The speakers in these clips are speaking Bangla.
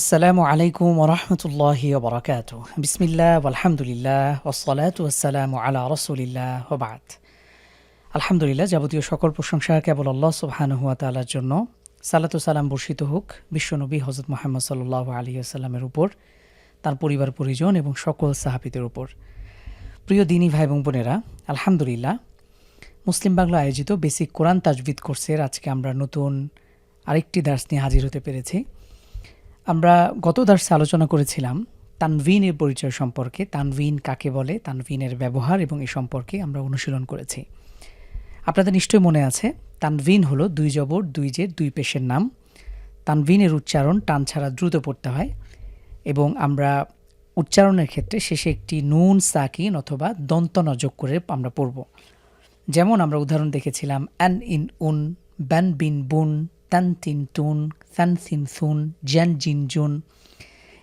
আসসালামু আলাইকুম ওরহমতুল্লাহ বরকাত বিসমিল্লাহ আলহামদুলিল্লাহ ওসলাত ওয়াসালামু আলা রসুলিল্লাহ ওবাদ। আলহামদুলিল্লাহ যাবতীয় সকল প্রশংসা কেবল আল্লাহ সুবহানহুয়া তালার জন্য। সালাতু সালাম বর্ষিত হোক বিশ্বনবী হজরত মোহাম্মদ সাল্লাহ আলী আসাল্লামের উপর, তার পরিবার পরিজন এবং সকল সাহাবিদের উপর। প্রিয় দিনী ভাই এবং বোনেরা, আলহামদুলিল্লাহ মুসলিম বাংলা আয়োজিত বেসিক কোরআন তাজবিদ কোর্সের আজকে আমরা নতুন আরেকটি দার্স নিয়ে হাজির হতে পেরেছি। আমরা গত দার্সে আলোচনা করেছিলাম তানভিনের পরিচয় সম্পর্কে। তানভিন কাকে বলে? তানভিনের ব্যবহার এবং এ সম্পর্কে আমরা অনুশীলন করেছি। আপনাদের নিশ্চয়ই মনে আছে, তানভিন হলো দুই জবর, দুই জের, দুই পেশের নাম। তানভিনের উচ্চারণ টান ছাড়া দ্রুত পড়তে হয় এবং আমরা উচ্চারণের ক্ষেত্রে শেষে একটি নুন, সাকিন অথবা দন্তন যোগ করে আমরা পড়ব। যেমন আমরা উদাহরণ দেখেছিলাম, অ্যান ইন উন, ব্যান বিন বুন তান তিন তুন সান সিন সুন, জ্যান জিন জুন।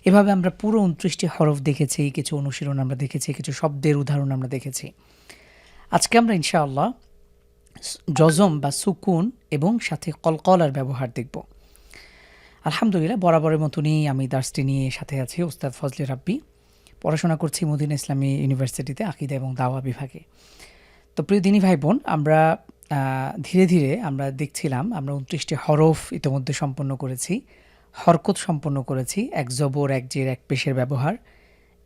এভাবে আমরা পুরো উনত্রিশটি হরফ দেখেছি, কিছু অনুশীলন আমরা দেখেছি, কিছু শব্দের উদাহরণ আমরা দেখেছি। আজকে আমরা ইনশাআল্লাহ জজম বা সুকুন এবং সাথে কলকলার ব্যবহার দেখব। আলহামদুলিল্লাহ, বরাবরের মতনই আমি দার্সটি নিয়ে সাথে আছি ওস্তাদ ফজলে রাব্বি। পড়াশোনা করছি মদিনা ইসলামী ইউনিভার্সিটিতে, আকিদা এবং দাওয়া বিভাগে। তো প্রিয় দিনী ভাই বোন, আমরা ধীরে ধীরে আমরা দেখছিলাম, আমরা উনত্রিশটি হরফ ইতিমধ্যে সম্পন্ন করেছি, হরকত সম্পন্ন করেছি, এক জবর, এক জের, এক পেশের ব্যবহার।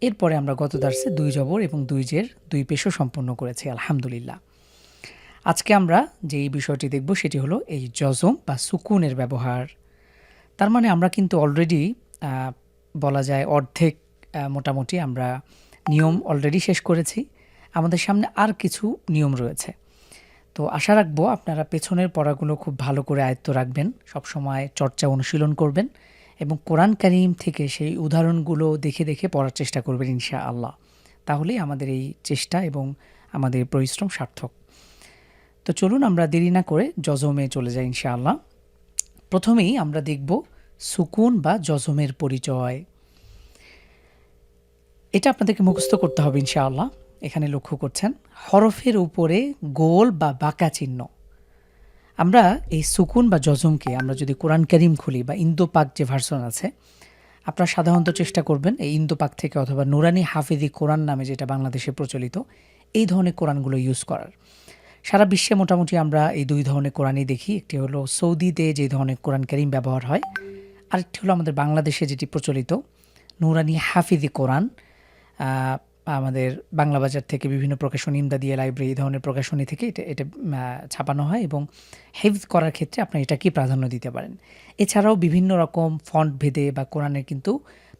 এরপরে আমরা গত দার্সে দুই জবর এবং দুই জের, দুই পেশও সম্পন্ন করেছি, আলহামদুলিল্লাহ। আজকে আমরা যে এই বিষয়টি দেখব সেটি হলো এই জজম বা সুকুনের ব্যবহার। তার মানে আমরা কিন্তু অলরেডি বলা যায় অর্ধেক মোটামুটি আমরা নিয়ম অলরেডি শেষ করেছি। আমাদের সামনে আর কিছু নিয়ম রয়েছে। তো আশা রাখব আপনারা পেছনের পড়াগুলো খুব ভালো করে আয়ত্ত রাখবেন, সবসময় চর্চা অনুশীলন করবেন এবং কোরআন করিম থেকে সেই উদাহরণগুলো দেখে দেখে পড়ার চেষ্টা করবেন ইনশা আল্লাহ তাহলেই আমাদের এই চেষ্টা এবং আমাদের পরিশ্রম সার্থক। তো চলুন আমরা দেরি না করে জজমে চলে যাই ইনশা আল্লাহ প্রথমেই আমরা দেখব সুকুন বা জজমের পরিচয়। এটা আপনাদেরকে মুখস্থ করতে হবে ইনশাআল্লাহ। এখানে লক্ষ্য করছেন, হরফের উপরে গোল বা বাঁকা চিহ্ন। আমরা এই সুকুন বা জজমকে আমরা যদি কোরআন করিম খুলি বা ইন্দো পাক যে ভার্সন আছে, আপনারা সাধারণত চেষ্টা করবেন এই ইন্দো পাক থেকে অথবা নুরানি হাফিদি কোরআন নামে যেটা বাংলাদেশে প্রচলিত, এই ধরনের কোরআনগুলো ইউজ করার। সারা বিশ্বে মোটামুটি আমরা এই দুই ধরনের কোরআনই দেখি, একটি হলো সৌদিতে যে ধরনের কোরআন করিম ব্যবহার হয়, আরেকটি হলো আমাদের বাংলাদেশে যেটি প্রচলিত, নুরানি হাফিদি কোরআন। আমাদের বাংলা বাজার থেকে বিভিন্ন প্রকাশনী, ইমদাদিয়া লাইব্রেরি এই ধরনের প্রকাশনী থেকে এটা এটা ছাপানো হয় এবং হেফজ করার ক্ষেত্রে আপনার এটাকেই প্রাধান্য দিতে পারেন। এছাড়াও বিভিন্ন রকম ফন্ট ভেদে বা কোরআনের কিন্তু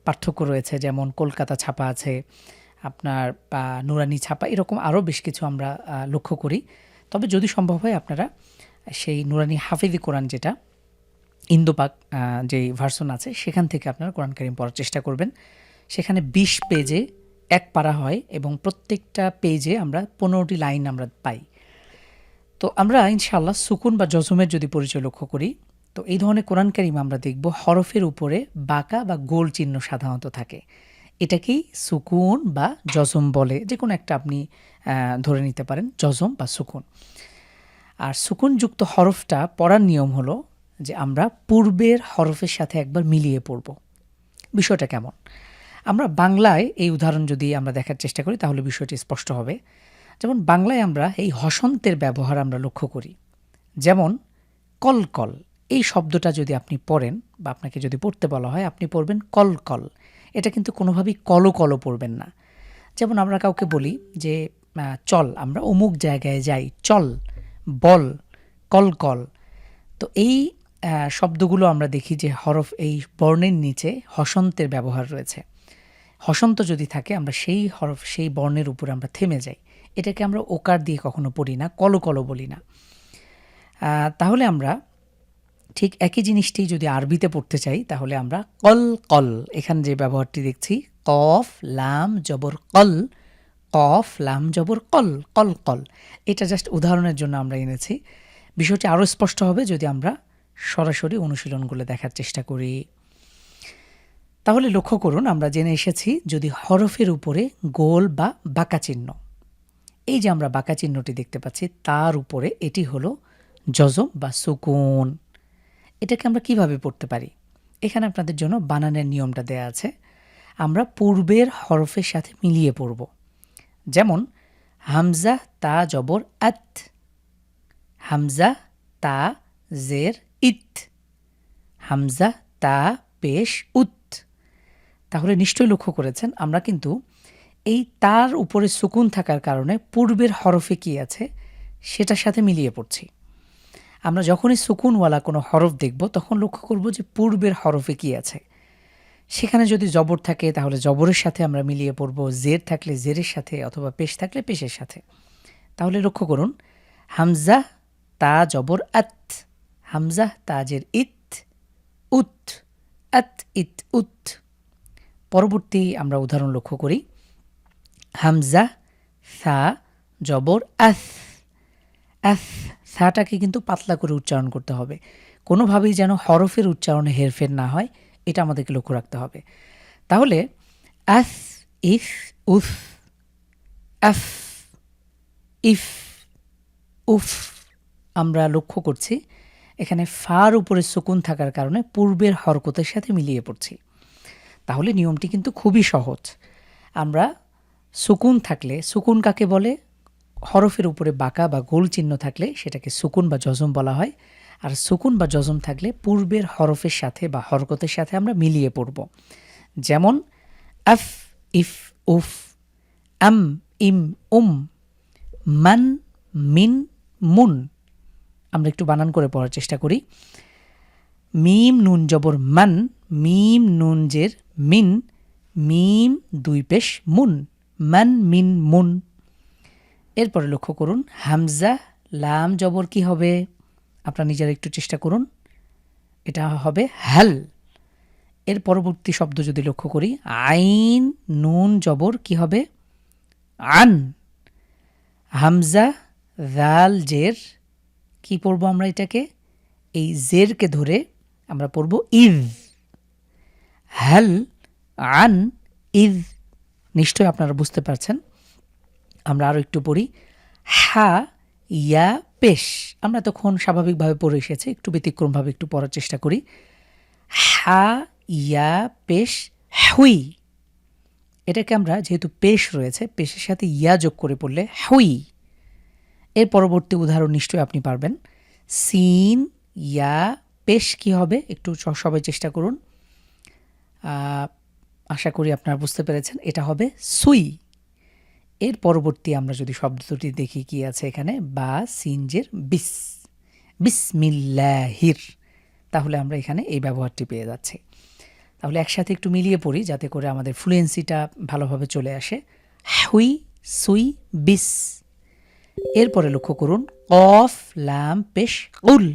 পার্থক্য রয়েছে, যেমন কলকাতা ছাপা আছে, আপনার, বা নুরানি ছাপা, এরকম আরও বেশ কিছু আমরা লক্ষ্য করি। তবে যদি সম্ভব হয় আপনারা সেই নুরানি হাফিজি কোরআন যেটা, ইন্দোপাক যে ভার্সন আছে, সেখান থেকে আপনারা কোরআন কারিম পড়ার চেষ্টা করবেন। সেখানে বিশ পেজে এক পারা হয় এবং প্রত্যেকটা পেজে আমরা পনেরোটি লাইন আমরা পাই। তো আমরা ইনশাল্লাহ সুকুন বা জজমের যদি পরিচয় লক্ষ্য করি, তো এই ধরনের কোরআন কারিম আমরা দেখব হরফের উপরে বাঁকা বা গোল চিহ্ন সাধারণত থাকে। এটাকেই সুকুন বা জজম বলে যে কোনো একটা আপনি ধরে নিতে পারেন, জজম বা সুকুন। আর সুকুনযুক্ত হরফটা পড়ার নিয়ম হলো যে আমরা পূর্বের হরফের সাথে একবার মিলিয়ে পড়ব। বিষয়টা কেমন? আমরা বাংলায় এই উদাহরণ যদি আমরা দেখার চেষ্টা করি, তাহলে বিষয়টি স্পষ্ট হবে। যেমন বাংলায় আমরা এই হসন্তের ব্যবহার আমরা লক্ষ্য করি। যেমন কল কল এই শব্দটা যদি আপনি পড়েন বা আপনাকে যদি পড়তে বলা হয়, আপনি পড়বেন কল কল এটা কিন্তু কোনোভাবেই কলো কলো পড়বেন না। যেমন আমরা কাউকে বলি যে চল, আমরা অমুক জায়গায় যাই, চল, বল কল কল তো এই শব্দগুলো আমরা দেখি যে হরফ এই বর্ণের নিচে হসন্তের ব্যবহার রয়েছে। হসন্ত যদি থাকে, আমরা সেই হরফ, সেই বর্ণের উপরে আমরা থেমে যাই। এটাকে আমরা ওকার দিয়ে কখনো পড়ি না কলো কলো বলি না। তাহলে আমরা ঠিক একই জিনিসটি যদি আরবিতে পড়তে চাই, তাহলে আমরা কল কল, এখানে যে ব্যবহারটি দেখছি, কফ, লাম, জবর কল, কফ, লাম, জবর কল কল কল। এটা জাস্ট উদাহরণের জন্য আমরা এনেছি। বিষয়টি আরও স্পষ্ট হবে যদি আমরা সরাসরি অনুশীলনগুলো দেখার চেষ্টা করি। তাহলে লক্ষ্য করুন, আমরা জেনে এসেছি যদি হরফের উপরে গোল বা বাঁকা চিহ্ন। এই যে আমরা বাঁকা চিহ্নটি দেখতে পাচ্ছি, তার উপরে এটি হলো জজম বা সুকুন। এটাকে আমরা কীভাবে পড়তে পারি? এখানে আপনাদের জন্য বানানের নিয়মটা দেয়া আছে। আমরা পূর্বের হরফের সাথে মিলিয়ে পড়ব। যেমন, হামজা তা জবর আত, হামজা তা জের ইত, হামজা তা পেশ উত। তাহলে নিশ্চয়ই লক্ষ্য করেছেন, আমরা কিন্তু এই তার উপরে সুকুন থাকার কারণে পূর্বের হরফে কি আছে সেটার সাথে মিলিয়ে পড়ছি। আমরা যখনই সুকুনওয়ালা কোনো হরফ দেখব, তখন লক্ষ্য করব যে পূর্বের হরফে কি আছে। সেখানে যদি জবর থাকে, তাহলে জবরের সাথে আমরা মিলিয়ে পড়ব, জের থাকলে জেরের সাথে অথবা পেশ থাকলে পেশের সাথে। তাহলে লক্ষ্য করুন, হামজা, তা জবর আত, হামজা, তাজের ইত, উত, আত, ইত, উত। পরবর্তী আমরা উদাহরণ লক্ষ্য করি। হামজা সা জবর, আস। আস সাটাকে কিন্তু পাতলা করে উচ্চারণ করতে হবে। কোনোভাবেই যেন হরফের উচ্চারণে হেরফের না হয়, এটা আমাদেরকে লক্ষ্য রাখতে হবে। তাহলে, আস, ইফ, উফ, আফ, ইফ, উফ আমরা লক্ষ্য করছি। এখানে ফার উপরে সুকুন থাকার কারণে পূর্বের হরকতের সাথে মিলিয়ে পড়ছি। তাহলে নিয়মটি কিন্তু খুবই সহজ। আমরা সুকুন থাকলে, সুকুন কাকে বলে? হরফের উপরে বাঁকা বা গোল চিহ্ন থাকলে সেটাকে সুকুন বা জজম বলা হয়। আর সুকুন বা জজম থাকলে পূর্বের হরফের সাথে বা হরকতের সাথে আমরা মিলিয়ে পড়ব। যেমন, আফ, ইফ, উফ, আম, ইম, উম, মান, মিন, মুন। আমরা একটু বানান করে পড়ার চেষ্টা করি। মিম নুন জবর মান, মিম নুন জের মিন, মিম দুই পেশ মুন, মান মিন মুন। এরপরে লক্ষ্য করুন, হামজা লাম জবর কি হবে? আপনারা নিজেরা একটু চেষ্টা করুন। এটা হবে হ্যাল এর পরবর্তী শব্দ যদি লক্ষ্য করি, আইন নুন জবর কি হবে? আন। হামজা জাল জের, কি পড়ব আমরা এটাকে? এই জেরকে ধরে আমরা পড়ব ইদ হ্যাল, আন, ইজ। নিশ্চয় আপনারা বুঝতে পারছেন। আমরা আরও একটু পড়ি। হা, ইয়া, পেশ। আমরা তখন স্বাভাবিকভাবে পড়ে এসেছি। একটু ব্যতিক্রমভাবে একটু পড়ার চেষ্টা করি। হা, ইয়া, পেশ, হুই। এটাকে আমরা যেহেতু পেশ রয়েছে, পেশের সাথে ইয়া যোগ করে পড়লে হুই। এর পরবর্তী উদাহরণ নিশ্চয়ই আপনি পারবেন। সিন, ইয়া পেশ কি হবে একটু সবাই চেষ্টা করুন। আশা করি আপনারা বুঝতে পেরেছেন, এটা হবে সুই। এর পরবর্তী আমরা যদি শব্দ দুটি দেখি কি আছে এখানে, বা, সিনজের বিস, বিসমিল্লাহির। তাহলে আমরা এখানে এই ব্যবহারটি পেয়ে যাচ্ছি। তাহলে একসাথে একটু মিলিয়ে পড়ি যাতে করে আমাদের ফ্লুয়েন্সিটা ভালোভাবে চলে আসে। হুই, সুই, বিস। এরপরে লক্ষ্য করুন, কফ, লাম, পেশ, উল।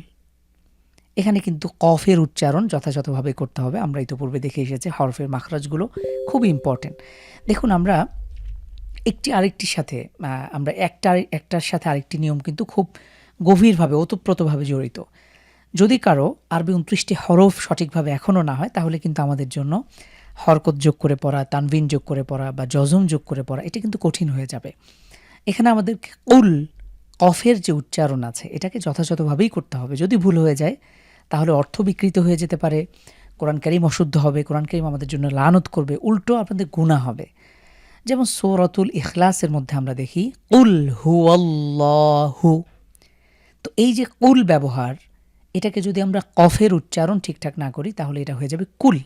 এখানে কিন্তু কফের উচ্চারণ যথাযথভাবে করতে হবে। আমরা ইতিপূর্বে দেখে এসেছি হরফের মাখরাজগুলো খুব ইম্পর্টেন্ট দেখুন, আমরা একটি আরেকটির সাথে আমরা একটা একটার সাথে আরেকটি নিয়ম কিন্তু খুব গভীরভাবে, ওতপ্রোতভাবে জড়িত। যদি কারও আরবি উনত্রিশটি হরফ সঠিকভাবে এখনও না হয়, তাহলে কিন্তু আমাদের জন্য হরকত যোগ করে পড়া, তানভিন যোগ করে পড়া বা জজম যোগ করে পড়া, এটা কিন্তু কঠিন হয়ে যাবে। এখানে আমাদেরকে কুল কফের যে উচ্চারণ আছে, এটাকে যথাযথভাবেই করতে হবে। যদি ভুল হয়ে যায় তাহলে অর্থ বিকৃত হয়ে যেতে পারে। কোরআন কারিম অশুদ্ধ হবে, কোরআন কারিম আমাদের জন্য লানত করবে, উল্টো আপনাদের গুণা হবে। যেমন সৌরতুল ইখলাসের মধ্যে আমরা দেখি উল হু হু তো এই যে কুল ব্যবহার, এটাকে যদি আমরা কফের উচ্চারণ ঠিকঠাক না করি, তাহলে এটা হয়ে যাবে কুল।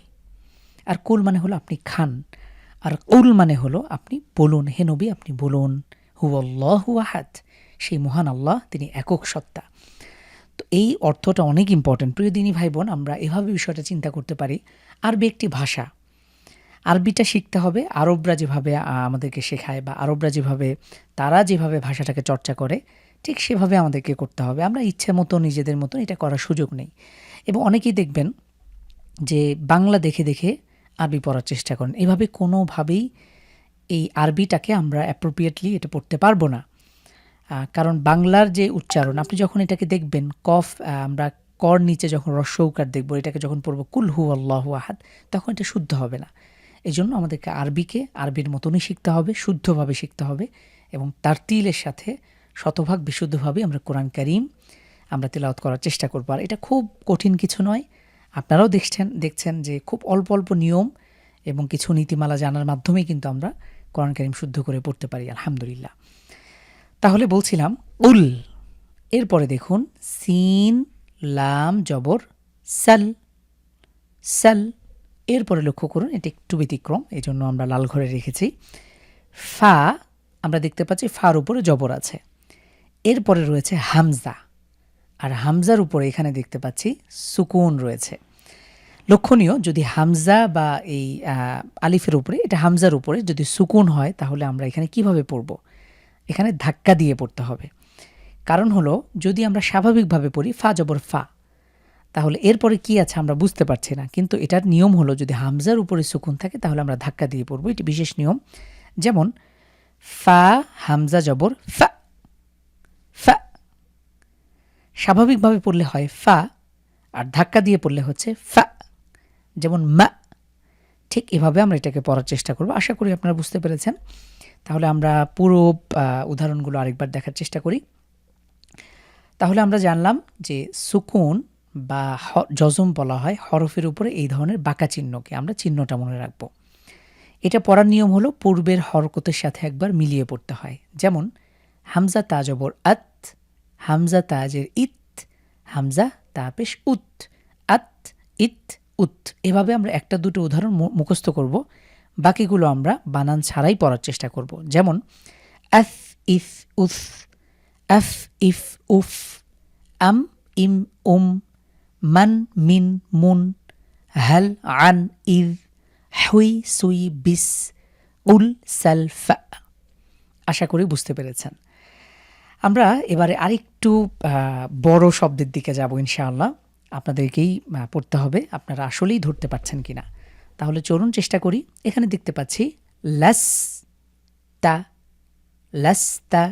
আর কুল মানে হলো আপনি খান, আর কুল মানে হলো আপনি বলুন, হে নবী, আপনি বলুন হু আল্লাহ আহাদ সেই মহান আল্লাহ, তিনি একক সত্তা। এই অর্থটা অনেক ইম্পর্ট্যান্ট প্রিয় দিনী ভাই বোন আমরা এভাবে বিষয়টা চিন্তা করতে পারি। আরবি একটি ভাষা। আরবিটা শিখতে হবে, আরবরা যেভাবে আমাদেরকে শেখায় বা আরবরা যেভাবে, তারা যেভাবে ভাষাটাকে চর্চা করে, ঠিক সেভাবে আমাদেরকে করতে হবে। আমরা ইচ্ছে মতো, নিজেদের মতো এটা করার সুযোগ নেই। এবং অনেকেই দেখবেন যে বাংলা দেখে দেখে আরবি পড়ার চেষ্টা করেন। এভাবে কোনোভাবেই এই আরবিটাকে আমরা অ্যাপ্রোপ্রিয়েটলি এটা পড়তে পারব না। কারণ বাংলার যে উচ্চারণ, আপনি যখন এটাকে দেখবেন, কফ আমরা কর নিচে যখন রস্যৌকার দেখব, এটাকে যখন পড়ব, কুল হু আল্লাহ আহাদ, তখন এটা শুদ্ধ হবে না। এই জন্য আমাদেরকে আরবিকে, আরবির মতনই শিখতে হবে, শুদ্ধভাবে শিখতে হবে এবং তার তিলের সাথে শতভাগ বিশুদ্ধভাবে আমরা কোরআন করিম, আমরা তেলাওয়াত করার চেষ্টা করব। আর এটা খুব কঠিন কিছু নয়। আপনারাও দেখছেন দেখছেন যে খুব অল্প অল্প নিয়ম এবং কিছু নীতিমালা জানার মাধ্যমেই কিন্তু আমরা কোরআন কারিম শুদ্ধ করে পড়তে পারি, আলহামদুলিল্লাহ। তাহলে বলছিলাম উল। এরপরে দেখুন, সিন, লাম, জবর, সাল সাল। এরপরে লক্ষ্য করুন, এটি একটু ব্যতিক্রম এই জন্য আমরা লাল ঘরে রেখেছি। ফা, আমরা দেখতে পাচ্ছি ফার উপরে জবর আছে। এরপরে রয়েছে হামজা, আর হামজার উপরে এখানে দেখতে পাচ্ছি সুকুন রয়েছে। লক্ষণীয়, যদি হামজা বা এই আলিফের উপরে, এটা হামজার উপরে যদি সুকুন হয়, তাহলে আমরা এখানে কীভাবে পড়ব? এখানে ধাক্কা দিয়ে পড়তে হবে। কারণ হলো, যদি আমরা স্বাভাবিকভাবে পড়ি, ফা জবর ফা, তাহলে এরপরে কি আছে আমরা বুঝতে পারছি না। কিন্তু এটার নিয়ম হলো, যদি হামজার উপরে সুকুন থাকে, তাহলে আমরা ধাক্কা দিয়ে পড়ব। এটি বিশেষ নিয়ম। যেমন, ফা, হামজা, জবর, ফা ফা। স্বাভাবিকভাবে পড়লে হয় ফা, আর ধাক্কা দিয়ে পড়লে হচ্ছে ফা। যেমন মা, ঠিক এভাবে আমরা এটাকে পড়ার চেষ্টা করব। আশা করি আপনারা বুঝতে পেরেছেন। তাহলে আমরা পুরো উদাহরণগুলো আরেকবার দেখার চেষ্টা করি। তাহলে আমরা জানলাম যে সুকুন বা জজম বলা হয় হরফের উপরে এই ধরনের বাঁকা চিহ্নকে। আমরা চিহ্নটা মনে রাখব। এটা পড়ার নিয়ম হলো পূর্বের হরকতের সাথে একবার মিলিয়ে পড়তে হয়। যেমন, হামজা তাজবর আত, হামজা তাজের ইত, হামজা তা পেশ উত, আত, ইত, উত। এভাবে আমরা একটা দুটো উদাহরণ মুখস্থ করব। বাকিগুলো আমরা বানান ছাড়াই পড়ার চেষ্টা করব। যেমন এফ ইফ উফ এফ ইফ উফ আম ইম উম মান মিন মুন হ্যাল আন ইদ হুই সুই বিস উল সাল আশা করি বুঝতে পেরেছেন। আমরা এবারে আরেকটু বড় শব্দের দিকে যাব ইনশাআল্লাহ। আপনাদেরকেই পড়তে হবে। আপনারা আসলেই ধরতে পারছেন কিনা। তাহলে চলুন চেষ্টা করি। এখানে দেখতে পাচ্ছি, লাস তা লাস তা,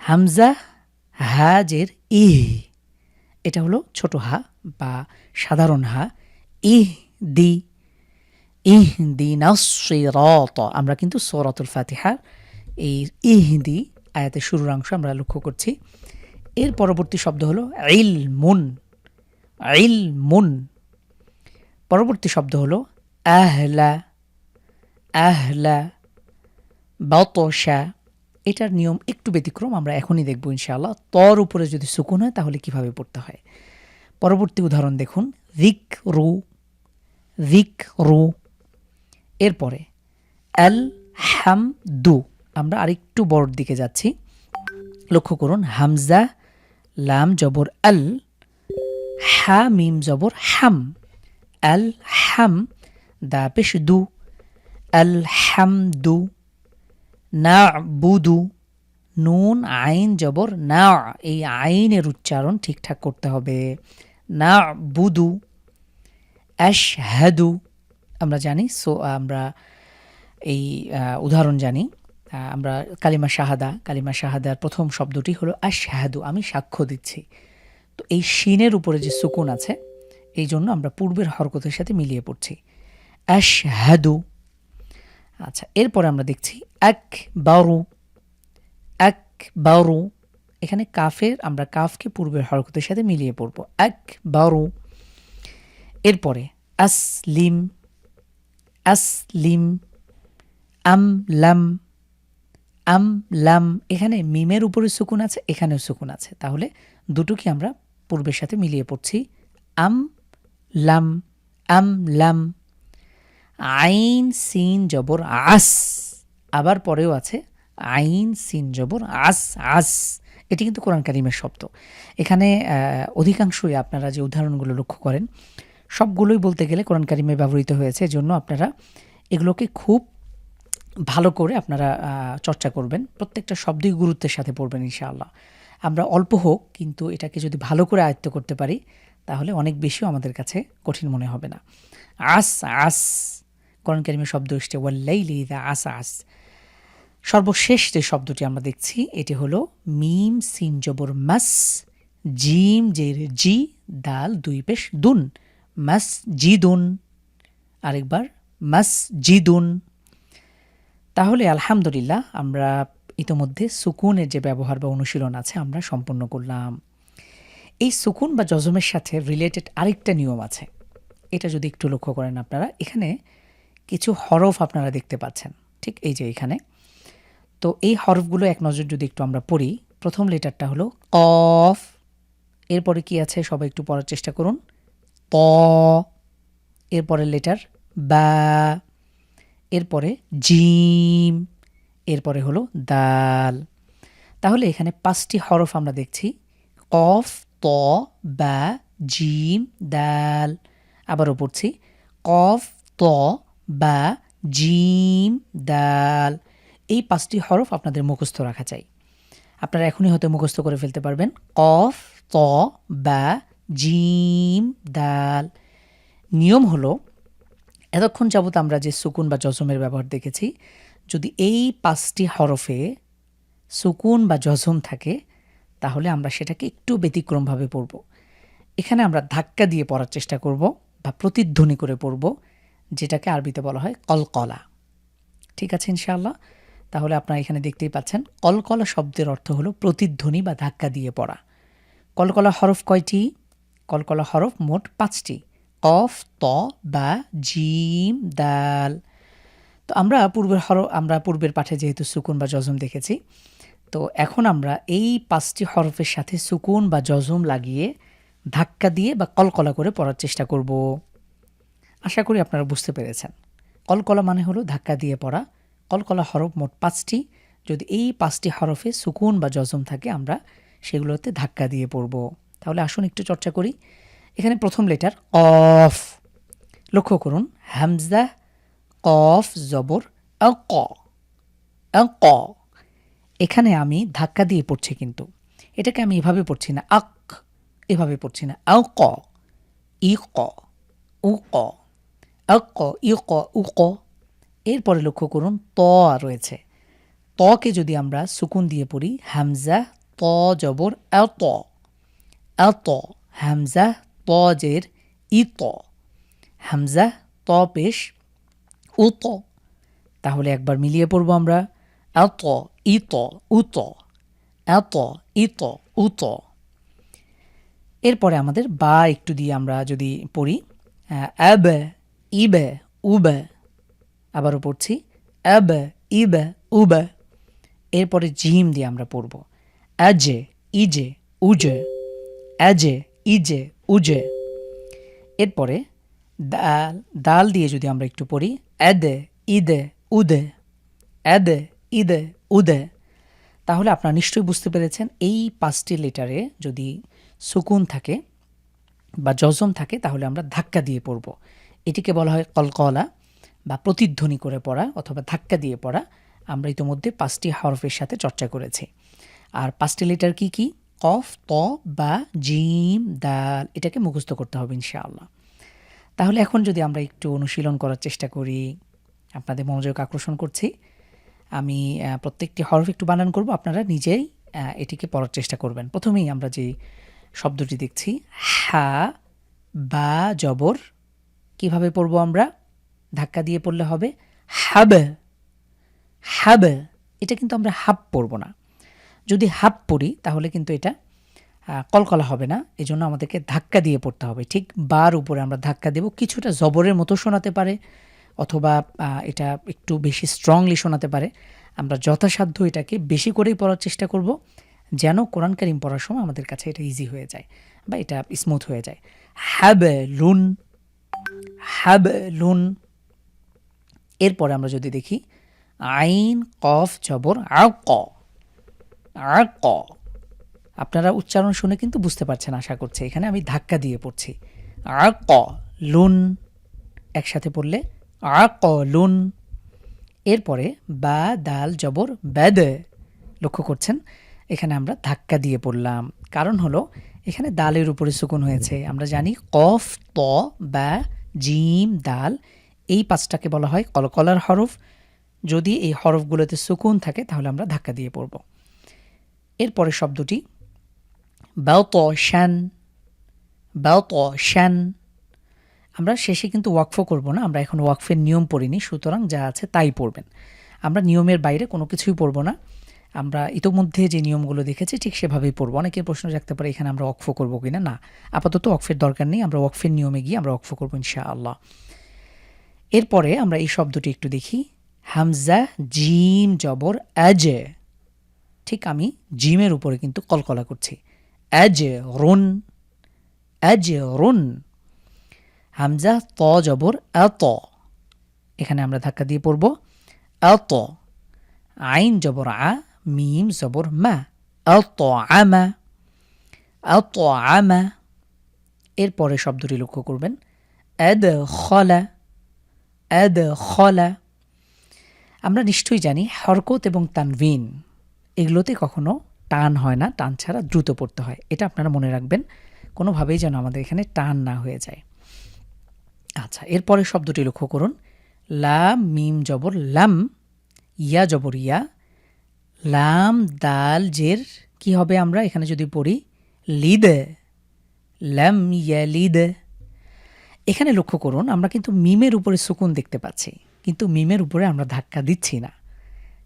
হামজা হাজের ইহ। এটা হলো ছোট হা বা সাধারণ হা। ইহ দি ইহ দি নাসিরত আমরা কিন্তু সৌরাতুল ফাতিহার এই ইহ দি আয়াতের শুরুর অংশ আমরা লক্ষ্য করছি। এর পরবর্তী শব্দ হলো ইল মুন ইল মুন পরবর্তী শব্দ হলো আহলা আহলা বাতসা এটার নিয়ম একটু ব্যতিক্রম, আমরা এখনই দেখব ইনশাআল্লাহ। তর উপরে যদি সুকুন হয়, তাহলে কীভাবে পড়তে হয়? পরবর্তী উদাহরণ দেখুন রিক রু রিক রু এরপরে আল হাম দু আমরা আরেকটু বড় দিকে যাচ্ছি। লক্ষ্য করুন, হামজা, লাম জবর আল হা মিম জবর হাম। দা পেশ দু আল হাম দু না বুদু নুন আইন জবর না এই আইনের উচ্চারণ ঠিকঠাক করতে হবে। না বুদু আশহাদু আমরা জানি সো আমরা এই উদাহরণ জানি। আমরা কালিমা শাহাদা, কালিমা শাহাদার প্রথম শব্দটি হলো আশহাদু, আমি সাক্ষ্য দিচ্ছি। তো এই শিনের উপরে যে সুকুন আছে এই জন্য আমরা পূর্বের হরকতের সাথে মিলিয়ে পড়ছি। আশহাদু। আচ্ছা এরপরে আমরা দেখছি এক বারু এক বারু এখানে কাফের, আমরা কাফকে পূর্বের হরকতের সাথে মিলিয়ে পড়ব। এক বারু এরপরে, আসলিম। আসলিম। আম লাম আম লাম এখানে মিমের উপরে সুকুন আছে, এখানেও সুকুন আছে। তাহলে দুটোকে আমরা পূর্বের সাথে মিলিয়ে পড়ছি। আম লাম আম লাম আইন, সিন, জবর, আস। আবার পরেও আছে, আইন, সিন, জবর, আস আস। এটি কিন্তু কোরআন কারিমের শব্দ। এখানে অধিকাংশই আপনারা যে উদাহরণগুলো লক্ষ্য করেন, সবগুলোই বলতে গেলে কোরআন কারিমে ব্যবহৃত হয়েছে। এজন্য আপনারা এগুলোকে খুব ভালো করে আপনারা চর্চা করবেন। প্রত্যেকটা শব্দই গুরুত্বের সাথে পড়বেন, ইনশাআল্লাহ। আমরা অল্প হোক, কিন্তু এটাকে যদি ভালো করে আয়ত্ত করতে পারি তাহলে অনেক বেশিও আমাদের কাছে কঠিন মনে হবে না। আস আস। কারিমের শব্দ এসছে, ওয়াল্লাইলি ইদা আস আস। সর্বশেষ যে শব্দটি আমরা দেখছি, এটি হলো মিম সিন জবর, মাস, জিম, জের, জি, দাল, দুই পেশ, দুন। মাস, জিদুন। আরেকবার, মাস, জিদুন। তাহলে আলহামদুলিল্লাহ আমরা ইতোমধ্যে সুকুনের যে ব্যবহার বা অনুশীলন আছে আমরা সম্পন্ন করলাম। এই সুকুন বা জজমের সাথে রিলেটেড আরেকটা নিয়ম আছে। এটা যদি একটু লক্ষ্য করেন আপনারা, এখানে কিছু হরফ আপনারা দেখতে পাচ্ছেন। ঠিক এই যে এখানে। তো এই হরফগুলো এক নজর যদি একটু আমরা পড়ি, প্রথম লেটারটা হলো কফ। এরপরে কি আছে? সবাই একটু পড়ার চেষ্টা করুন। ত। এরপরের লেটার বা। এরপরে জিম। এরপরে হলো দাল। তাহলে এখানে পাঁচটি হরফ আমরা দেখছি। কফ ত, বা, জিম, দাল। আবারও পড়ছি। কফ, ত, বা, জিম, দাল। এই পাঁচটি হরফ আপনাদের মুখস্থ রাখা চাই। আপনারা এখনই হয়তো মুখস্থ করে ফেলতে পারবেন। কফ, ত, বা, জিম, দাল। নিয়ম হলো, এতক্ষণ যাবত আমরা যে সুকুন বা জজমের ব্যবহার দেখেছি, যদি এই পাঁচটি হরফে সুকুন বা জজম থাকে তাহলে আমরা সেটাকে একটু ব্যতিক্রমভাবে পড়ব। এখানে আমরা ধাক্কা দিয়ে পড়ার চেষ্টা করব বা প্রতিধ্বনি করে পড়ব, যেটাকে আরবিতে বলা হয় কলকলা। ঠিক আছে ইনশাআল্লাহ? তাহলে আপনারা এখানে দেখতেই পাচ্ছেন, কলকলা শব্দের অর্থ হলো প্রতিধ্বনি বা ধাক্কা দিয়ে পড়া। কলকলা হরফ কয়টি? কলকলা হরফ মোট পাঁচটি। কফ, ত, বা, জিম, দাল। তো আমরা পূর্বের হর আমরা পূর্বের পাঠে যেহেতু সুকুন বা জজম দেখেছি তো এখন আমরা এই পাঁচটি হরফের সাথে সুকুন বা জজম লাগিয়ে ধাক্কা দিয়ে বা কলকলা করে পড়ার চেষ্টা করব। আশা করি আপনারা বুঝতে পেরেছেন। কলকলা মানে হলো ধাক্কা দিয়ে পড়া। কলকলা হরফ মোট পাঁচটি। যদি এই পাঁচটি হরফে সুকুন বা জজম থাকে, আমরা সেগুলোতে ধাক্কা দিয়ে পড়ব। তাহলে আসুন একটু চর্চা করি। এখানে প্রথম লেটার অফ। লক্ষ্য করুন, হামজা, কফ, জবর আ ক। এখানে আমি ধাক্কা দিয়ে পড়ছি কিন্তু। এটাকে আমি এভাবে পড়ছি না। আক, এভাবে পড়ছি না। আও ক, ই ক, উ ক আক ক, ই ক, উ ক। এরপরে লক্ষ্য করুন, ত রয়েছে। তকে যদি আমরা সুকুন দিয়ে পড়ি, হামজা, ত, জবর এ ত। ত, হামজা ত জের ই, ত। হামজা, ত পেশ, উ, ত। তাহলে একবার মিলিয়ে পড়ব আমরা। এত ইত, উত, এত, ইত, উত। এরপরে আমাদের বা একটু দিয়ে আমরা যদি পড়ি অ্যাব ইবে, উবে। আবারও পড়ছি অ্যাব ইবে, উবে। এরপরে জিম দিয়ে আমরা পড়ব। অ্যাজে ইজে, উজে। অ্যাজে ইজে, উজে। এরপরে দাল দাল দিয়ে যদি আমরা একটু পড়ি অ্যাদে ইদে, উদে। অ্যাদে ইদে, উদে, তাহলে আপনারা নিশ্চয়ই বুঝতে পেরেছেন এই পাঁচটি লেটারে যদি সুকুন থাকে বা জজম থাকে, তাহলে আমরা ধাক্কা দিয়ে পড়ব। এটিকে বলা হয় কলকলা বা প্রতিধ্বনি করে পড়া অথবা ধাক্কা দিয়ে পড়া। আমরা ইতোমধ্যে পাঁচটি হরফের সাথে চর্চা করেছি। আর পাঁচটি লেটার কি কি? কফ, ত, বা জিম, দাল, এটাকে মুখস্থ করতে হবে ইনশাআল্লাহ। তাহলে এখন যদি আমরা একটু অনুশীলন করার চেষ্টা করি, আপনাদের মনোযোগ আকর্ষণ করছি আমি প্রত্যেকটি হরফ একটু বানান করব, আপনারা নিজেই এটিকে পড়ার চেষ্টা করবেন। প্রথমেই আমরা যে শব্দটি দেখছি, হা, বা, জবর, কীভাবে পড়ব আমরা? ধাক্কা দিয়ে পড়লে হবে, হাব হাব, এটা কিন্তু আমরা হাব পড়ব না। যদি হাব পড়ি, তাহলে কিন্তু এটা কলকলা হবে না, এজন্য আমাদেরকে ধাক্কা দিয়ে পড়তে হবে। ঠিক বার উপরে আমরা ধাক্কা দেব, কিছুটা জবরের মতো শোনাতে পারে অথবা এটা একটু বেশি স্ট্রংলি শোনাতে পারে, আমরা যথাসাধ্য এটাকে বেশি করেই পড়ার চেষ্টা করব, যেন কোরআন কারিম পড়ার সময় আমাদের কাছে এটা ইজি হয়ে যায় বা এটা স্মুথ হয়ে যায়। হ্যাব লুন হ্যাব লুন এরপরে আমরা যদি দেখি, আইন, কফ, জবর আ ক ক আপনারা উচ্চারণ শুনে কিন্তু বুঝতে পারছেন আশা করছি, এখানে আমি ধাক্কা দিয়ে পড়ছি। আ ক লুন, একসাথে পড়লে আ ক লুন এরপরে বা, দাল, জবর, ব্যাদ লক্ষ্য করছেন। এখানে আমরা ধাক্কা দিয়ে পড়লাম। কারণ হলো, এখানে দালের উপরে সুকুন হয়েছে। আমরা জানি কফ, ত, বা, জিম, দাল, এই পাঁচটাকে বলা হয় কলকলার হরফ। যদি এই হরফগুলোতে সুকুন থাকে, তাহলে আমরা ধাক্কা দিয়ে পড়ব। এরপরে শব্দটি বাউত শ্যান বাউত শ্যান আমরা শেষে কিন্তু ওয়াকফ করব না, আমরা এখন ওয়াকফের নিয়ম পড়িনি, সুতরাং যা আছে তাই পড়বেন। আমরা নিয়মের বাইরে কোনো কিছুই পড়ব না, আমরা ইতোমধ্যে যে নিয়মগুলো দেখেছি ঠিক সেভাবেই পড়ব। অনেকের প্রশ্ন রাখতে পারে এখানে আমরা অক্ফ করব কি না না আপাতত অক্ফের দরকার নেই, আমরা অক্ফের নিয়মে গিয়ে আমরা অক্ফ করব ইনশাআল্লাহ। এরপরে আমরা এই শব্দটি একটু দেখি। হামজা, জিম, জবর অ্যাজ ঠিক আমি জিমের উপরে কিন্তু কলকলা করছি। অ্যাজ রুন অ্যাজ রুন। হামজা, ত, জবর, এত। এখানে আমরা ধাক্কা দিয়ে পড়ব। এত। আইন, জবর, আ, মিম, জবর, মা। এত, আমা। এত, আমা। এরপরে শব্দটি লক্ষ্য করবেন। এদ খলা এদ খলা আমরা নিশ্চয়ই জানি হরকত এবং তানভিন। এগুলোতে কখনো টান হয় না, টান ছাড়া দ্রুত পড়তে হয়। এটা আপনারা মনে রাখবেন। কোনোভাবেই যেন আমাদের এখানে টান না হয়ে যায়। আচ্ছা এরপরে শব্দটি লক্ষ্য করুন। লাম, মিম, জবর, লাম, ইয়া, জবর, ইয়া। লাম, দাল, জের, কি হবে আমরা এখানে যদি পড়ি? লিদ, লাম, ইয়া, লিদ। এখানে লক্ষ্য করুন, আমরা কিন্তু মিমের উপরে সুকুন দেখতে পাচ্ছি, কিন্তু মিমের উপরে আমরা ধাক্কা দিচ্ছি না।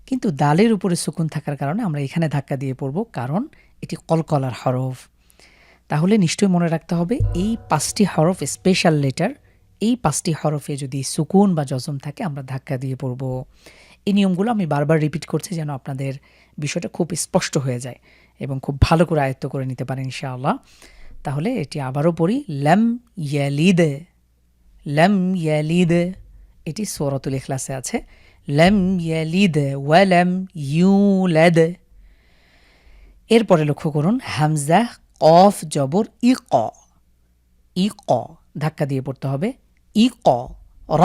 কিন্তু দালের উপরে সুকুন থাকার কারণে আমরা এখানে ধাক্কা দিয়ে পড়ব, কারণ এটি কলকলার হরফ। তাহলে নিশ্চয়ই মনে রাখতে হবে, এই পাঁচটি হরফ স্পেশাল লেটার এই পাঁচটি হরফে যদি সুকুন বা জজম থাকে, আমরা ধাক্কা দিয়ে পড়ব। এই নিয়মগুলো আমি বারবার রিপিট করছি যেন আপনাদের বিষয়টা খুব স্পষ্ট হয়ে যায় এবং খুব ভালো করে আয়ত্ত করে নিতে পারেন ইনশাআল্লাহ। তাহলে এটি আবারও পড়ি ল্যাম ইয়ালিদে ল্যাম ইয়ালিদে, এটি সৌরতুল ইখলাসে আছে ল্যাম ইয়ালিদ ওয়ালাম ইউলাদ। এরপরে লক্ষ্য করুন, হামজা, কফ, জবর ই ক ই ক ধাক্কা দিয়ে পড়তে হবে। ই ক র।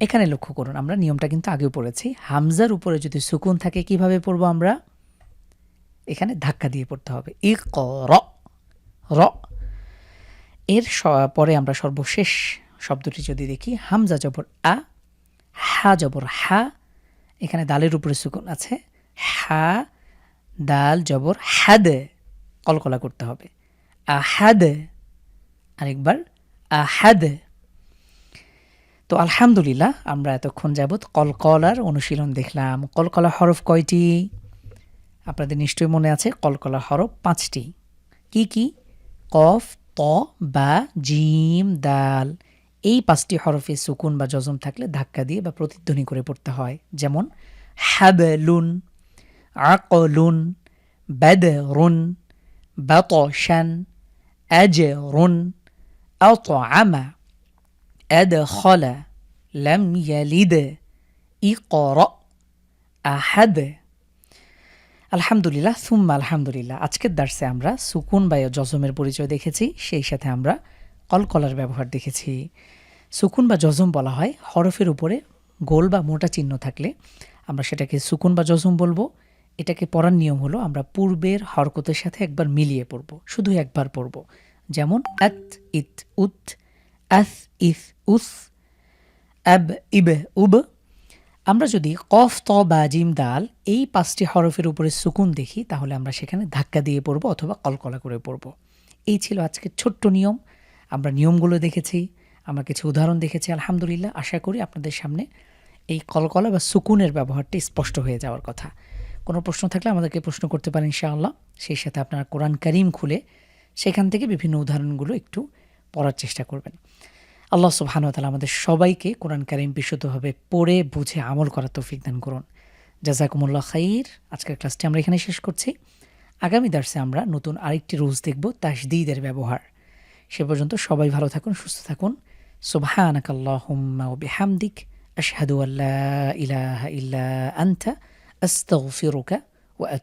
এখানে লক্ষ্য করুন, আমরা নিয়মটা কিন্তু আগেও পড়েছি। হামজার উপরে যদি সুকুন থাকে, কীভাবে পড়ব আমরা? এখানে ধাক্কা দিয়ে পড়তে হবে। ই ক র। র। এর পরে আমরা সর্বশেষ শব্দটি যদি দেখি, হামজা জবর আ, হা জবর হা, এখানে দালের উপরে সুকুন আছে। হা, দাল জবর হাদ, কলকলা করতে হবে। আহাদ আরেকবার আহাদ তো আলহামদুলিল্লাহ, আমরা এতক্ষণ যাবৎ কলকলার অনুশীলন দেখলাম। কলকলা হরফ কয়টি? আপনাদের নিশ্চয়ই মনে আছে, কলকলা হরফ পাঁচটি। কি কি? কফ, ত, বা, জিম, দাল। এই পাঁচটি হরফে সুকুন বা জজম থাকলে ধাক্কা দিয়ে বা প্রতিধ্বনি করে পড়তে হয়। যেমন হ্যাবলুন আকলুন অ্যাজ রুন অ্যাজরুন আত আমা أدخل لم يلد ইকরা আহাদ আলহামদুলিল্লাহ সুম্মা আলহামদুলিল্লাহ আজকের দার্সে আমরা সুকুন বা জজমের পরিচয় দেখেছি সেই সাথে আমরা কলকলার ব্যবহার দেখেছি সুকুন বা জজম বলা হয় হরফের উপরে গোল বা মোটা চিহ্ন থাকলে আমরা সেটাকে সুকুন বা জজম বলবো এটাকে পড়ার নিয়ম হলো আমরা পূর্বের হরকতের সাথে একবার মিলিয়ে পড়ব শুধু একবার পড়ব যেমন আত ইত উত আস, ইস, উস অ্যাব ইব, উব। আমরা যদি কফ, ত, বা জিম, দাল এই পাঁচটি হরফের উপরে সুকুন দেখি, তাহলে আমরা সেখানে ধাক্কা দিয়ে পড়ব অথবা কলকলা করে পড়ব। এই ছিল আজকের ছোট্ট নিয়ম। আমরা নিয়মগুলো দেখেছি, আমরা কিছু উদাহরণ দেখেছি, আলহামদুলিল্লাহ। আশা করি আপনাদের সামনে এই কলকলা বা সুকুনের ব্যবহারটি স্পষ্ট হয়ে যাওয়ার কথা। কোনো প্রশ্ন থাকলে আমাদেরকে প্রশ্ন করতে পারেন ইনশাআল্লাহ। সেই সাথে আপনারা কোরআন করিম খুলে সেখান থেকে বিভিন্ন উদাহরণগুলো একটু পড়ার চেষ্টা করবেন। আল্লাহ সুবহানু তালা আমাদের সবাইকে কোরআন কারিম বিশুদ্ধভাবে পড়ে, বুঝে, আমল করার তৌফিক দান করুন। জাজাকুমুল্লাহ খাইর। আজকের ক্লাসটি আমরা এখানে শেষ করছি। আগামী দার্সে আমরা নতুন আরেকটি রোজ দেখব, তাসদিদের ব্যবহার। সে পর্যন্ত সবাই ভালো থাকুন, সুস্থ থাকুন। সুবহানাকাল্লাহুম্মা বিহামদিক। আশহাদু আল্লা ইলাহা ইল্লা আনতা। আস্তাগফিরুকা ওয়া